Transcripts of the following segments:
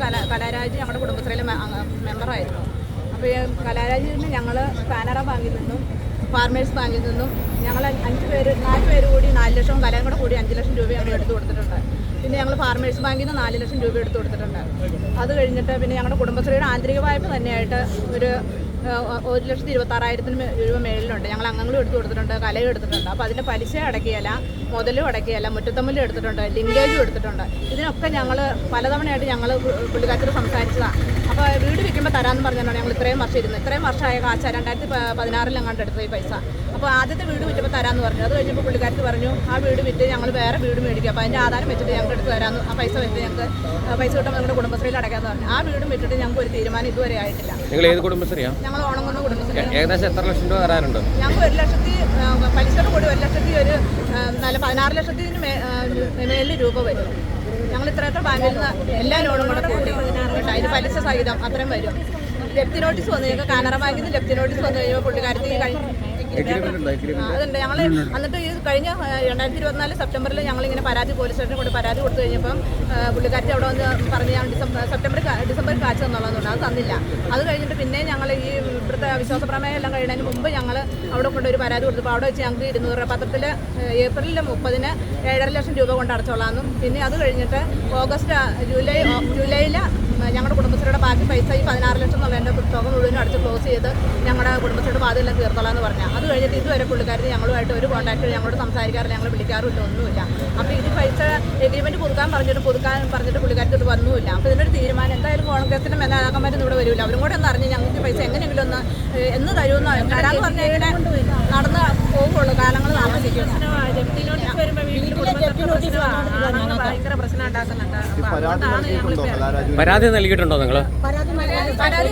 കലാരാജ് ഞങ്ങളുടെ കുടുംബശ്രീയിലെ മെമ്പറായിരുന്നു. അപ്പോൾ ഈ നിന്ന് ഞങ്ങൾ കാനറ ബാങ്കിൽ നിന്നും ഫാർമേഴ്സ് ബാങ്കിൽ നിന്നും ഞങ്ങൾ അഞ്ച് പേര് നാല് പേര് കൂടി നാല് ലക്ഷം കലയും കൂടെ കൂടി അഞ്ച് ലക്ഷം രൂപ ഞങ്ങൾ എടുത്തു കൊടുത്തിട്ടുണ്ട്. പിന്നെ ഞങ്ങൾ ഫാർമേഴ്സ് ബാങ്കിൽ നിന്ന് നാല് ലക്ഷം രൂപ എടുത്തു കൊടുത്തിട്ടുണ്ട്. അത് കഴിഞ്ഞിട്ട് പിന്നെ ഞങ്ങളുടെ കുടുംബശ്രീയുടെ ആന്തരിക വായ്പ തന്നെയായിട്ട് ഒരു ഒരു ലക്ഷത്തി ഇരുപത്തി ആറായിരത്തിന് രൂപ മേളിലുണ്ട്. ഞങ്ങൾ അംഗങ്ങളും എടുത്തു കൊടുത്തിട്ടുണ്ട് കലയും എടുത്തിട്ടുണ്ട്. അപ്പോൾ അതിന്റെ പലിശ അടക്കിയല്ല മുതലും അടക്കിയല്ല മുറ്റത്തമ്മലും എടുത്തിട്ടുണ്ട് ലിങ്കേജും എടുത്തിട്ടുണ്ട്. ഇതിനൊക്കെ ഞങ്ങൾ പലതവണയായിട്ട് ഞങ്ങൾ പുള്ളിക്കാരത്തിൽ സംസാരിച്ചതാണ് അപ്പോൾ വീട് തരാമെന്ന് പറഞ്ഞാണ് ഞങ്ങൾ ഇത്രയും വർഷം ഇരുന്നത്. ഇത്രയും വർഷമായ കാശ രണ്ടായിരത്തി പതിനാറിൽ അങ്ങോട്ട് എടുത്തത് ഈ പൈസ. അപ്പോൾ ആദ്യത്തെ വീട് വിറ്റപ്പോൾ തരാമെന്ന് പറഞ്ഞു. അത് കഴിഞ്ഞപ്പോൾ പുള്ളിക്കാരത്ത് പറഞ്ഞു ആ വീട് വിറ്റ് ഞങ്ങൾ വേറെ വീട് മേടിക്കുക അപ്പോൾ അതിന്റെ ആധാരം വെച്ചിട്ട് ഞങ്ങൾക്ക് എടുത്ത് തരാമെന്ന് ആ പൈസ വെച്ച് ഞങ്ങൾക്ക് പൈസ കിട്ടുമ്പോൾ ഞങ്ങളുടെ കുടുംബശ്രീയിൽ അടയ്ക്കാമെന്ന് പറഞ്ഞു. ആ വീടും വിട്ടിട്ട് ഞങ്ങൾക്ക് ഒരു തീരുമാനം ഇതുവരെ ആയിട്ടില്ല. നിങ്ങൾ ഏത് കുടുംബശ്രീയാ? ഞങ്ങൾ ഓണങ്ങുന്ന കുടുംബശ്രീ. ഏകദേശം എത്ര ലക്ഷം രൂപ തരാനുണ്ട്? ഞങ്ങൾക്ക് ഒരു ലക്ഷത്തി പലിശ പലിശയുടെ കൂടി ഒരു ലക്ഷത്തി ഒരു നല്ല പതിനാറ് ലക്ഷത്തിന് മേലിൽ മേളിൽ രൂപ വരും. ഞങ്ങൾ ഇത്രയത്ര ബാങ്കിൽ നിന്ന് എല്ലാ ലോണും കൂടെ അതിന് പലിശ സഹിതം അത്രയും വരും. ലെഫ്റ്റ് നോട്ടീസ് വന്നു. ഞങ്ങൾക്ക് കാനറ ബാങ്കിൽ നിന്ന് ലെപ്തി നോട്ടീസ് വന്നു. കഴിയുമ്പോൾ പുള്ളിക്കാരത്തി അതുണ്ട്. ഞങ്ങൾ എന്നിട്ട് ഈ കഴിഞ്ഞ രണ്ടായിരത്തി ഇരുപത്തിനാല് സെപ്റ്റംബറിൽ ഞങ്ങൾ ഇങ്ങനെ പരാതി പോലീസ് സ്റ്റേഷനിൽ കൊണ്ട് പരാതി കൊടുത്തു കഴിഞ്ഞപ്പം പുള്ളിക്കാരി പുള്ളിക്കാരത്തി അവിടെ വന്ന് പറഞ്ഞ് ഞാൻ ഡിസംബർ സെപ്റ്റംബർ ഡിസംബറിൽ കാഴ്ച തന്നുള്ളതുകൊണ്ട് അത് തന്നില്ല. അത് കഴിഞ്ഞിട്ട് പിന്നെ ഞങ്ങൾ ഈ ഇവിടുത്തെ വിശ്വാസ പ്രമേയം എല്ലാം കഴിയുന്നതിന് മുമ്പ് ഞങ്ങൾ അവിടെ കൊണ്ട് ഒരു പരാതി കൊടുത്തപ്പോൾ അവിടെ വെച്ച് ഞങ്ങൾക്ക് ഇരുന്നൂറ് രൂപ. പത്രത്തിൽ ഏപ്രിലിൽ മുപ്പതിന് ഏഴര ലക്ഷം രൂപ കൊണ്ട് അടച്ചോളാമെന്നും. പിന്നെ അത് കഴിഞ്ഞിട്ട് ഓഗസ്റ്റ് ജൂലൈ ജൂലൈയിൽ ഞങ്ങളുടെ കുടുംബശ്രീയുടെ ബാക്കി പൈസ ഈ പതിനാറ് ലക്ഷം എന്നുള്ളതിന്റെ തുക മുഴുവനും അടിച്ച് ക്ലോസ് ചെയ്ത് ഞങ്ങളുടെ കുടുംബശ്രീയുടെ ബാധ്യത തീർത്തോളാം എന്ന് പറഞ്ഞാൽ അത് കഴിഞ്ഞിട്ട് ഇതുവരെ പുള്ളിക്കാരി ഞങ്ങളുമായിട്ട് ഒരു കോൺടാക്റ്റ് ഞങ്ങളോട് സംസാരിക്കാറില്ല. ഞങ്ങൾ വിളിക്കാറില്ല ഒന്നുമില്ല. അപ്പോൾ ഇത് പൈസ എഗ്രിമെന്റ് പുതുക്കാൻ പറഞ്ഞിട്ട് പുതുക്കാൻ പറഞ്ഞിട്ട് ഇത് വന്നുമില്ല. അപ്പോൾ ഇതിനൊരു തീരുമാനം എന്തായാലും കോൺഗ്രസിന്റെ മേലാക്കന്മാരൊന്നും ഇവിടെ വരില്ല അവരും കൂടെ ഒന്ന് അറിഞ്ഞ് ഞങ്ങൾക്ക് പൈസ എങ്ങനെയെങ്കിലും ഒന്ന് എന്ന് തരുമെന്ന് തരാമെന്ന് പറഞ്ഞാൽ ഇങ്ങനെ നടന്ന് പോകുള്ളൂ കാലങ്ങൾ താമസിക്കും. ഭയങ്കര പ്രശ്നം ഉണ്ടാക്കുന്നുണ്ട്. അപ്പോൾ അതുകൊണ്ടാണ് ഞങ്ങളിപ്പോൾ പരാതി? നൽകിയിട്ടുണ്ടോ നിങ്ങൾ പരാതി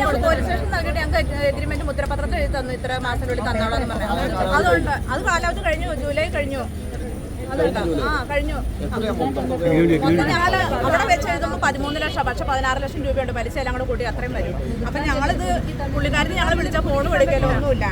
ഞങ്ങൾ പോലീസ് സ്റ്റേഷൻ നൽകിയിട്ട് ഞങ്ങൾക്ക് എഗ്രിമെന്റ് മുദ്രപത്രത്തിൽ എഴുതി തന്നു. ഇത്ര മാസത്തിനുള്ളിൽ തന്നോളാം എന്ന് പറഞ്ഞു. അതുകൊണ്ട് അത് കാലാവധി കഴിഞ്ഞു. ജൂലൈ കഴിഞ്ഞു. കഴിഞ്ഞു അവിടെ വെച്ച് എഴുതുമ്പോൾ പതിമൂന്ന് ലക്ഷം പക്ഷെ പതിനാറ് ലക്ഷം രൂപയുണ്ട് പലിശ എല്ലാം കൂടെ കൂട്ടി അത്രയും വരും. അപ്പൊ ഞങ്ങളിത് പുള്ളിക്കാരന് ഞങ്ങൾ വിളിച്ച ഫോൺ വിളിക്കലോ ഒന്നുമില്ല.